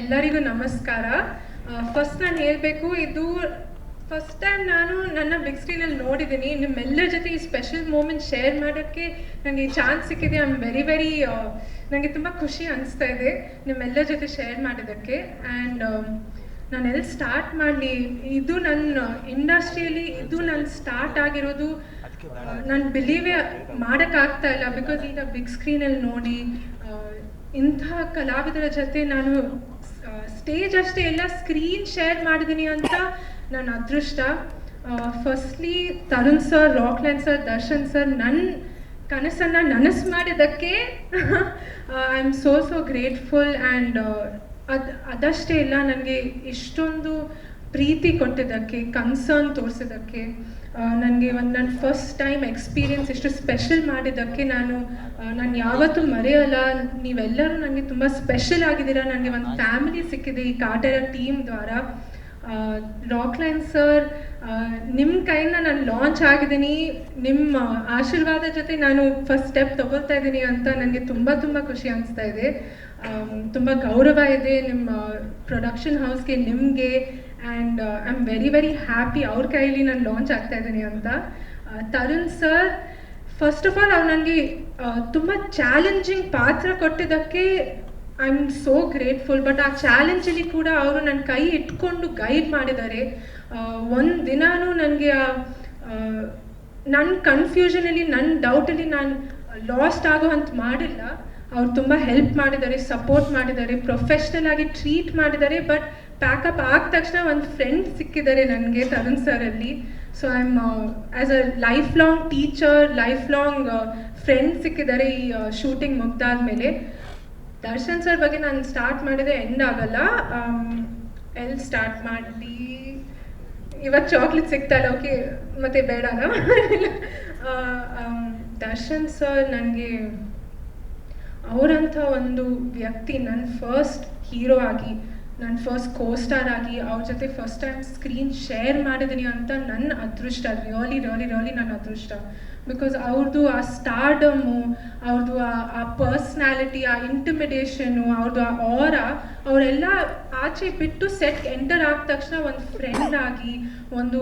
ಎಲ್ಲರಿಗೂ ನಮಸ್ಕಾರ. ಫಸ್ಟ್ ನಾನು ಹೇಳಬೇಕು, ಇದು ಫಸ್ಟ್ ಟೈಮ್ ನಾನು ನನ್ನ ಬಿಗ್ ಸ್ಕ್ರೀನಲ್ಲಿ ನೋಡಿದ್ದೀನಿ ನಿಮ್ಮೆಲ್ಲರ ಜೊತೆ ಈ ಸ್ಪೆಷಲ್ ಮೂಮೆಂಟ್ ಶೇರ್ ಮಾಡೋಕ್ಕೆ ನನಗೆ ಈ ಚಾನ್ಸ್ ಸಿಕ್ಕಿದೆ. ಐ ಆಮ್ ವೆರಿ ವೆರಿ ನನಗೆ ತುಂಬ ಖುಷಿ ಅನಿಸ್ತಾ ಇದೆ ನಿಮ್ಮೆಲ್ಲರ ಜೊತೆ ಶೇರ್ ಮಾಡಿದ್ದಕ್ಕೆ. ಆ್ಯಂಡ್ ನಾನು ಎಲ್ಲಿ ಸ್ಟಾರ್ಟ್ ಮಾಡಲಿ? ಇದು ನನ್ನ ಇಂಡಸ್ಟ್ರಿಯಲ್ಲಿ ಇದು ನನ್ನ ಸ್ಟಾರ್ಟ್ ಆಗಿರೋದು ನಾನು ಬಿಲೀವೇ ಮಾಡೋಕ್ಕಾಗ್ತಾ ಇಲ್ಲ. ಬಿಕಾಸ್ ಈಗ ಬಿಗ್ ಸ್ಕ್ರೀನಲ್ಲಿ ನೋಡಿ ಇಂಥ ಕಲಾವಿದರ ಜೊತೆ ನಾನು ಸ್ಟೇಜ್ ಅಷ್ಟೇ ಎಲ್ಲ ಸ್ಕ್ರೀನ್ ಶೇರ್ ಮಾಡಿದ್ದೀನಿ ಅಂತ ನನ್ನ ಅದೃಷ್ಟ. Firstly Tarun sir Rockline sir Darshan sir ನನ್ನ ಕನಸನ್ನು ನನಸು ಮಾಡಿದ್ದಕ್ಕೆ I am so so grateful and ಅದು, ಅದಷ್ಟೇ ಇಲ್ಲ ನನಗೆ ಇಷ್ಟೊಂದು ಪ್ರೀತಿ ಕೊಟ್ಟಿದ್ದಕ್ಕೆ ಕನ್ಸರ್ನ್ ತೋರಿಸಿದ್ದಕ್ಕೆ. ನನಗೆ ಒಂದು ನನ್ನ ಫಸ್ಟ್ ಟೈಮ್ ಎಕ್ಸ್ಪೀರಿಯನ್ಸ್ ಎಷ್ಟು ಸ್ಪೆಷಲ್ ಮಾಡಿದ್ದಕ್ಕೆ ನಾನು ನಾನು ಯಾವತ್ತೂ ಮರೆಯಲ್ಲ. ನೀವೆಲ್ಲರೂ ನನಗೆ ತುಂಬ ಸ್ಪೆಷಲ್ ಆಗಿದ್ದೀರ. ನನಗೆ ಒಂದು ಫ್ಯಾಮಿಲಿ ಸಿಕ್ಕಿದೆ ಈ ಕಾಟರ ಟೀಮ್ ದ್ವಾರ. ರಾಕ್ಲೈನ್ ಸರ್ ನಿಮ್ಮ ಕೈಯಿಂದ ನಾನು ಲಾಂಚ್ ಆಗಿದ್ದೀನಿ. ನಿಮ್ಮ ಆಶೀರ್ವಾದ ಜೊತೆ ನಾನು ಫಸ್ಟ್ ಸ್ಟೆಪ್ ತಗೊಳ್ತಾ ಇದ್ದೀನಿ ಅಂತ ನನಗೆ ತುಂಬ ತುಂಬ ಖುಷಿ ಅನಿಸ್ತಾ ಇದೆ. ತುಂಬ ಗೌರವ ಇದೆ ನಿಮ್ಮ ಪ್ರೊಡಕ್ಷನ್ ಹೌಸ್ಗೆ ನಿಮಗೆ. And I am very very happy ಅವ್ರ ಕೈಲಿ ನಾನು ಲಾಂಚ್ ಆಗ್ತಾ ಇದ್ದೀನಿ ಅಂತ. Tarun sir first of all ಅವ್ರು ನನಗೆ ತುಂಬ ಚಾಲೆಂಜಿಂಗ್ ಪಾತ್ರ ಕೊಟ್ಟಿದ್ದಕ್ಕೆ I am so grateful but ಆ ಚಾಲೆಂಜಲ್ಲಿ ಕೂಡ ಅವರು ನನ್ನ ಕೈ ಇಟ್ಕೊಂಡು ಗೈಡ್ ಮಾಡಿದ್ದಾರೆ. ಒಂದು ದಿನಾನೂ ನನಗೆ ನನ್ನ ಕನ್ಫ್ಯೂಷನಲ್ಲಿ ನನ್ನ ಡೌಟಲ್ಲಿ ನಾನು ಲಾಸ್ಟ್ ಆಗೋ ಅಂತ ಮಾಡಿಲ್ಲ. ಅವ್ರು ತುಂಬ ಹೆಲ್ಪ್ ಮಾಡಿದ್ದಾರೆ ಸಪೋರ್ಟ್ ಮಾಡಿದ್ದಾರೆ ಪ್ರೊಫೆಷ್ನಲ್ ಆಗಿ ಟ್ರೀಟ್ ಮಾಡಿದ್ದಾರೆ. ಬಟ್ ಪ್ಯಾಕಪ್ ಆದ ತಕ್ಷಣ ಒಂದು ಫ್ರೆಂಡ್ ಸಿಕ್ಕಿದ್ದಾರೆ ನನಗೆ Tarun ಸರಲ್ಲಿ so I am as a lifelong teacher lifelong friend ಸಿಕ್ಕಿದ್ದಾರೆ ಈ ಶೂಟಿಂಗ್ ಮುಗ್ದಾದ್ಮೇಲೆ ದರ್ಶನ್ ಸರ್ ಬಗ್ಗೆ ನಾನು ಸ್ಟಾರ್ಟ್ ಮಾಡಿದ್ರೆ ಎಂಡ್ ಆಗಲ್ಲ. ಎಲ್ಲಿ ಸ್ಟಾರ್ಟ್ ಮಾಡಲಿ? ಇವತ್ತು ಚಾಕ್ಲೇಟ್ ಸಿಗ್ತಾಯಿಲ್ಲ ಓಕೆ ಮತ್ತೆ ಬೇಡನ? ಆ, ದರ್ಶನ್ ಸರ್ ನನಗೆ ಅವರಂಥ ಒಂದು ವ್ಯಕ್ತಿ ನನ್ನ ಫಸ್ಟ್ ಹೀರೋ ಆಗಿ. ನನ್ನ ಫಸ್ಟ್ ಕೋ ಸ್ಟಾರ್ ಆಗಿ ಅವ್ರ ಜೊತೆ ಫಸ್ಟ್ ಟೈಮ್ ಸ್ಕ್ರೀನ್ ಶೇರ್ ಮಾಡಿದೀನಿ ಅಂತ ನನ್ನ ಅದೃಷ್ಟ ರಿಯಲಿ ರಿಯಲಿ ರಿಯಲಿ ನನ್ನ ಅದೃಷ್ಟ. ಬಿಕಾಸ್ ಅವ್ರದ್ದು ಆ ಸ್ಟಾರ್ಡಮು ಅವ್ರದ್ದು ಆ ಪರ್ಸ್ನಾಲಿಟಿ ಆ ಇಂಟಿಮಿಡೇಷನು ಅವ್ರದ್ದು ಆ ಆರ ಅವರೆಲ್ಲ ಆಚೆ ಬಿಟ್ಟು ಸೆಟ್ ಎಂಟರ್ ಆದ ತಕ್ಷಣ ಒಂದು ಫ್ರೆಂಡ್ ಆಗಿ, ಒಂದು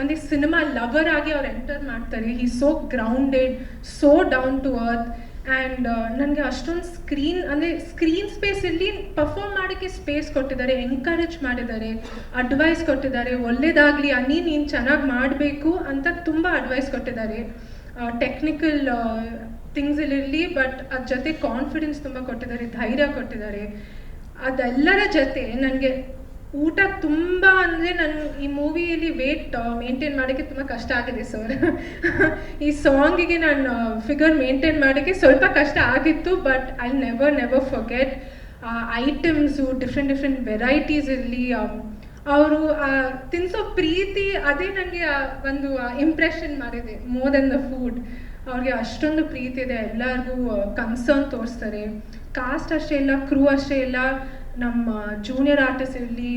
ಅಂದರೆ ಸಿನಿಮಾ ಲವರ್ ಆಗಿ ಅವ್ರು ಎಂಟರ್ ಮಾಡ್ತಾರೆ. ಈ so grounded so down to earth and ನನಗೆ ಅಷ್ಟೊಂದು ಸ್ಕ್ರೀನ್ ಅಂದರೆ ಸ್ಕ್ರೀನ್ ಸ್ಪೇಸಲ್ಲಿ ಪರ್ಫಾರ್ಮ್ ಮಾಡೋಕ್ಕೆ ಸ್ಪೇಸ್ ಕೊಟ್ಟಿದ್ದಾರೆ ಎನ್ಕರೇಜ್ ಮಾಡಿದ್ದಾರೆ ಅಡ್ವೈಸ್ ಕೊಟ್ಟಿದ್ದಾರೆ, ಒಳ್ಳೇದಾಗಲಿ ಅನ್ನಿ ನೀನು ಚೆನ್ನಾಗಿ ಮಾಡಬೇಕು ಅಂತ ತುಂಬ ಅಡ್ವೈಸ್ ಕೊಟ್ಟಿದ್ದಾರೆ. ಟೆಕ್ನಿಕಲ್ ಥಿಂಗ್ಸ್ ಥಿಂಗ್ಸಲ್ಲಿರಲಿ ಬಟ್ ಅದ್ರ ಜೊತೆ ಕಾನ್ಫಿಡೆನ್ಸ್ ತುಂಬ ಕೊಟ್ಟಿದ್ದಾರೆ, ಧೈರ್ಯ ಕೊಟ್ಟಿದ್ದಾರೆ. ಅದೆಲ್ಲರ ಜೊತೆ ನನಗೆ ಊಟ ತುಂಬ ಅಂದರೆ ನಾನು ಈ ಮೂವಿಯಲ್ಲಿ ವೇಟ್ ಮೇಂಟೈನ್ ಮಾಡೋಕ್ಕೆ ತುಂಬ ಕಷ್ಟ ಆಗಿದೆ ಸರ್ ಈ ಸಾಂಗಿಗೆ ನಾನು ಫಿಗರ್ ಮೇಂಟೈನ್ ಮಾಡಕ್ಕೆ ಸ್ವಲ್ಪ ಕಷ್ಟ ಆಗಿತ್ತು but I never never forget items different different varieties ಇರಲಿ ಅವರು ತಿನ್ಸೋ ಪ್ರೀತಿ ಅದೇ ನನಗೆ ಒಂದು ಇಂಪ್ರೆಷನ್ ಮಾಡಿದೆ ಮೋರ್ ದೆನ್ ದ ಫುಡ್ ಅವ್ರಿಗೆ ಅಷ್ಟೊಂದು ಪ್ರೀತಿ ಇದೆ, ಎಲ್ಲರಿಗೂ ಕನ್ಸರ್ನ್ ತೋರಿಸ್ತಾರೆ. ಕಾಸ್ಟ್ ಅಷ್ಟೇ ಇಲ್ಲ ಕ್ರೂ ಅಷ್ಟೇ ಇಲ್ಲ ನಮ್ಮ ಜೂನಿಯರ್ ಆರ್ಟಿಸ್ಟ್ ಇರಲಿ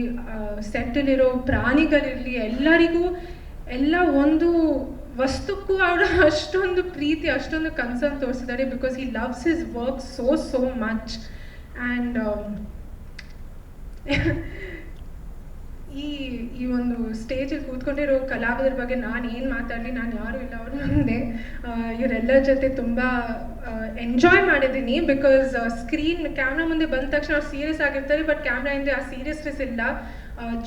ಸೆಟ್ಟಲ್ಲಿರೋ ಪ್ರಾಣಿಗಳಿರಲಿ ಎಲ್ಲರಿಗೂ ಎಲ್ಲ ಒಂದು ವಸ್ತುಕ್ಕೂ ಅವರು ಅಷ್ಟೊಂದು ಪ್ರೀತಿ, ಅಷ್ಟೊಂದು ಕನ್ಸರ್ನ್ ತೋರಿಸಿದ್ದಾರೆ because he loves his work so so much and ಒಂದು ಸ್ಟೇಜಲ್ಲಿ ಕೂತ್ಕೊಂಡಿರೋ ಕಲಾವಿದರ ಬಗ್ಗೆ ನಾನು ಏನು ಮಾತಾಡಲಿ, ನಾನು ಯಾರು ಇಲ್ಲ, ಅವ್ರ ಮುಂದೆ ಇವರೆಲ್ಲರ ಜೊತೆ ತುಂಬ ಎಂಜಾಯ್ ಮಾಡಿದ್ದೀನಿ ಬಿಕಾಸ್ ಸ್ಕ್ರೀನ್ ಕ್ಯಾಮ್ರಾ ಮುಂದೆ ಬಂದ ತಕ್ಷಣ ಅವ್ರು ಸೀರಿಯಸ್ ಆಗಿರ್ತಾರೆ ಬಟ್ ಕ್ಯಾಮ್ರಾ ಹಿಂದೆ ಆ ಸೀರಿಯಸ್ನೆಸ್ ಇಲ್ಲ.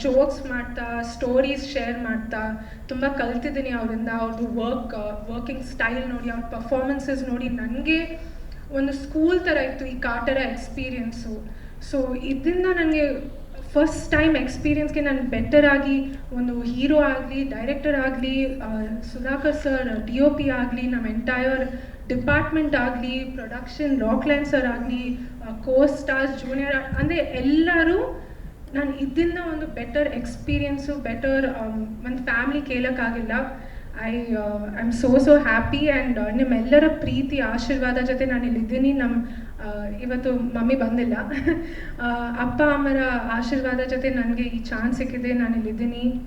ಜೋಕ್ಸ್ ಮಾಡ್ತಾ ಸ್ಟೋರೀಸ್ ಶೇರ್ ಮಾಡ್ತಾ, ತುಂಬ ಕಲ್ತಿದ್ದೀನಿ ಅವರಿಂದ ಅವ್ರದ್ದು ವರ್ಕ್ ವರ್ಕಿಂಗ್ ಸ್ಟೈಲ್ ನೋಡಿ, ಅವ್ರ ಪರ್ಫಾರ್ಮೆನ್ಸಸ್ ನೋಡಿ, ನನಗೆ ಒಂದು ಸ್ಕೂಲ್ ಥರ ಇತ್ತು ಈ ಕಾಟರ ಎಕ್ಸ್ಪೀರಿಯನ್ಸು ಸೊ ಇದರಿಂದ ನನಗೆ ಫಸ್ಟ್ ಟೈಮ್ ಎಕ್ಸ್ಪೀರಿಯನ್ಸ್ಗೆ ನಾನು ಬೆಟರ್ ಆಗಿ, ಒಂದು ಹೀರೋ ಆಗಲಿ ಡೈರೆಕ್ಟರ್ ಆಗಲಿ Sudhakar sir D O P ಆಗಲಿ ನಮ್ಮ ಎಂಟೈರ್ ಡಿಪಾರ್ಟ್ಮೆಂಟ್ ಆಗಲಿ ಪ್ರೊಡಕ್ಷನ್ ರಾಕ್ಲೈನ್ ಸರ್ ಆಗಲಿ ಕೋ ಸ್ಟಾರ್ಸ್ ಜೂನಿಯರ್ ಅಂದರೆ ಎಲ್ಲರೂ ನಾನು ಇದನ್ನ ಒಂದು ಬೆಟರ್ ಎಕ್ಸ್ಪೀರಿಯನ್ಸು ಬೆಟರ್ ಒಂದು family ಕೇಳೋಕ್ಕಾಗಿಲ್ಲ. I I am so so happy and ನಿಮ್ಮೆಲ್ಲರ ಪ್ರೀತಿ, ಆಶೀರ್ವಾದ ಜೊತೆ ನಾನು ಇಲ್ಲಿದ್ದೀನಿ. ನಮ್ಮ ಇವತ್ತು ಮಮ್ಮಿ ಬಂದಿಲ್ಲ. ಅಪ್ಪ, ಅಮ್ಮರ ಆಶೀರ್ವಾದ ಜೊತೆ ನನಗೆ ಈ ಚಾನ್ಸ್ ಸಿಕ್ಕಿದೆ. ನಾನು ಇಲ್ಲಿದ್ದೀನಿ.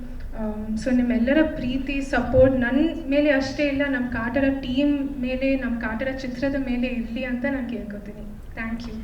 ಸೊ ನಿಮ್ಮೆಲ್ಲರ ಪ್ರೀತಿ ಸಪೋರ್ಟ್ ನನ್ನ ಮೇಲೆ ಅಷ್ಟೇ ಇಲ್ಲ ನಮ್ಮ ಕಾಟರ ಟೀಮ್ ಮೇಲೆ ನಮ್ಮ ಕಾಟರ ಚಿತ್ರದ ಮೇಲೆ ಇರಲಿ ಅಂತ ನಾನು ಕೇಳ್ಕೊತೀನಿ. Thank you